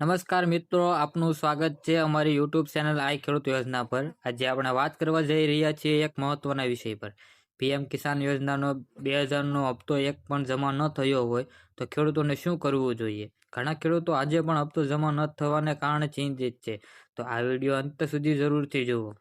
નમસ્કાર મિત્રો, આપનું સ્વાગત છે અમારી યુટ્યુબ ચેનલ આઈ ખેડૂત યોજના પર. આજે આપણે વાત કરવા જઈ રહ્યા છીએ એક મહત્વના વિષય પર. પીએમ કિસાન યોજનાનો બે હજારનો હપ્તો એક પણ જમા ન થયો હોય તો ખેડૂતોને શું કરવું જોઈએ? ઘણા ખેડૂતો આજે પણ હપ્તો જમા ન થવાને કારણે ચિંતિત છે. તો આ વીડિયો અંત સુધી જરૂરથી જુઓ.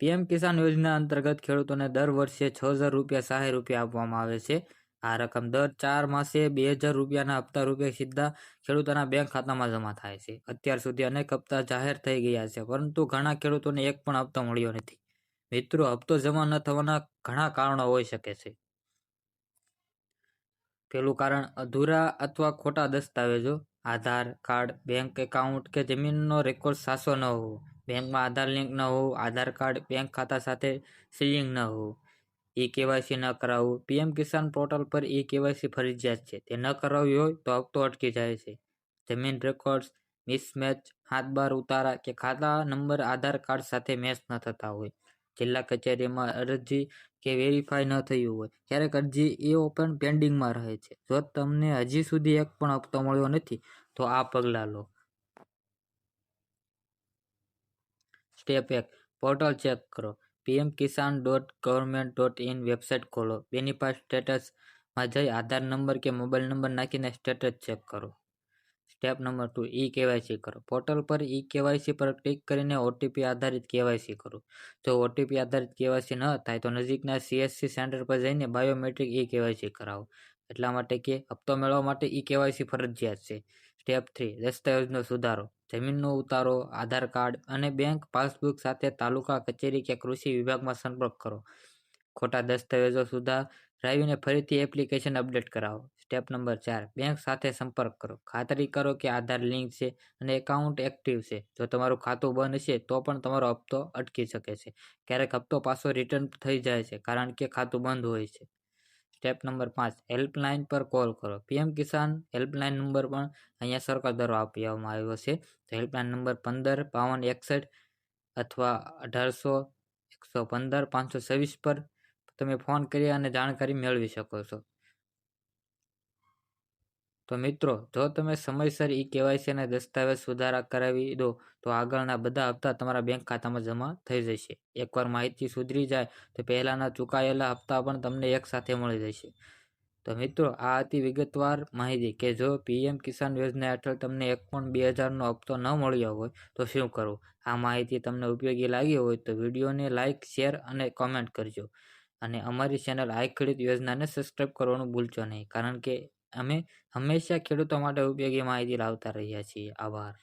પીએમ કિસાન યોજના અંતર્ગત ખેડૂતોને દર વર્ષે છ હજાર રૂપિયા સહાય રૂપિયા આપવામાં આવે છે. આ રકમ દર ચાર માસે બે હજાર રૂપિયાના હપ્તા રૂપે સીધા ખેડૂતોના બેંક ખાતામાં જમા થાય છે. અત્યાર સુધી અનેક હપ્તા જાહેર થઈ ગયા છે, પરંતુ ઘણા ખેડૂતોને એક પણ હપ્તો મળ્યો નથી. મિત્રો, હપ્તો જમા ન થવાના ઘણા કારણો હોઈ શકે છે. પેલું કારણ, અધૂરા અથવા ખોટા દસ્તાવેજો. આધાર કાર્ડ બેંક એકાઉન્ટ કે જમીનનો રેકોર્ડ સાસો ન હોવો. બેંકમાં આધાર લિંક ન હોવું. આધાર કાર્ડ બેંક ખાતા સાથે સીલિંગ ન હોવું. ઈ કેવાયસી ન કરાવવું. પીએમ કિસાન પોર્ટલ પર ઈ કેવાયસી ફરજિયાત છે. તે ન કરાવવી હોય તો હપ્તો અટકી જાય છે. જમીન રેકોર્ડ્સ, મિસમેચ હાથ બાર ઉતારા કે ખાતા નંબર, આધાર કાર્ડ સાથે મેચ ન થતા હોય. જિલ્લા કચેરીમાં અરજી કે વેરીફાઈ ન થયું હોય, ક્યારેક અરજી એ ઓપન પેન્ડિંગમાં રહે છે. જો તમને હજી સુધી એક પણ હપ્તો મળ્યો નથી, તો આ પગલાં લો. સ્ટેપ એક, પોર્ટલ ચેક કરો. PM Kisan dot government dot in website ખોલો બેનિફાઇટ સ્ટેટસમાં જઈ આધાર નંબર કે મોબાઈલ નંબર નાખીને સ્ટેટસ ચેક કરો. Step number two e KYC કરો. પોર્ટલ પર ઈ કેવાયસી પર ક્લિક કરીને ઓટીપી આધારિત કેવાયસી કરો. જો ઓટીપી આધારિત કેવાયસી ન થાય તો નજીકના સીએસસી સેન્ટર પર જઈને બાયોમેટ્રિક ઈ કેવાયસી કરાવો. એટલા માટે કે હપ્તો મેળવવા માટે ઈ કેવાયસી ફરજિયાત છે. સ્ટેપ થ્રી દસ્તાવેજનો સુધારો. જમીનનો ઉતારો, આધાર કાર્ડ અને બેંક પાસબુક સાથે તાલુકા, કચેરી કે કૃષિ વિભાગમાં સંપર્ક કરો. ખોટા દસ્તાવેજો સુધારાવીને ફરીથી એપ્લિકેશન અપડેટ કરાવો. સ્ટેપ નંબર ચાર બેંક સાથે સંપર્ક કરો. ખાતરી કરો કે આધાર લિંક છે અને એકાઉન્ટ એક્ટિવ છે. જો તમારું ખાતું બંધ છે, તો પણ તમારો હપ્તો અટકી શકે છે. ક્યારેક હપ્તો પાછો રિટર્ન થઈ જાય છે, કારણ કે ખાતું બંધ હોય છે. સ્ટેપ નંબર પાંચ હેલ્પલાઇન પર કોલ કરો. પીએમ કિસાન હેલ્પલાઇન નંબર પણ અહીંયા સરકાર દ્વારા આપવામાં આવ્યો છે. તો હેલ્પલાઇન નંબર પંદર, બાવન, એકસઠ અથવા અઢારસો, એકસો પંદર, પાંચસો છવ્વીસ પર તમે ફોન કરી અને જાણકારી મેળવી શકો છો. તો મિત્રો, જો તમે સમયસર ઈ કેવાયસી અને દસ્તાવેજ સુધારા કરાવી દો, તો આગળના બધા હપ્તા તમારા બેંક ખાતામાં જમા થઈ જશે. એકવાર માહિતી સુધરી જાય, તો પહેલાંના ચૂકાયેલા હપ્તા પણ તમને એક સાથે મળી જશે. તો મિત્રો, આ હતી વિગતવાર માહિતી કે જો પીએમ કિસાન યોજના હેઠળ તમને એક પણ બે હજારનો હપ્તો ન મળ્યો હોય, તો શું કરવું? આ માહિતી તમને ઉપયોગી લાગી હોય, તો વિડીયોને લાઇક શેર અને કોમેન્ટ કરજો. અને અમારી ચેનલ આઈ ખેડૂત યોજનાને સબસ્ક્રાઈબ કરવાનું ભૂલશો નહીં, કારણ કે અમે હંમેશા ખેડૂતો માટે ઉપયોગી માહિતી લાવતા રહ્યા છીએ. આભાર.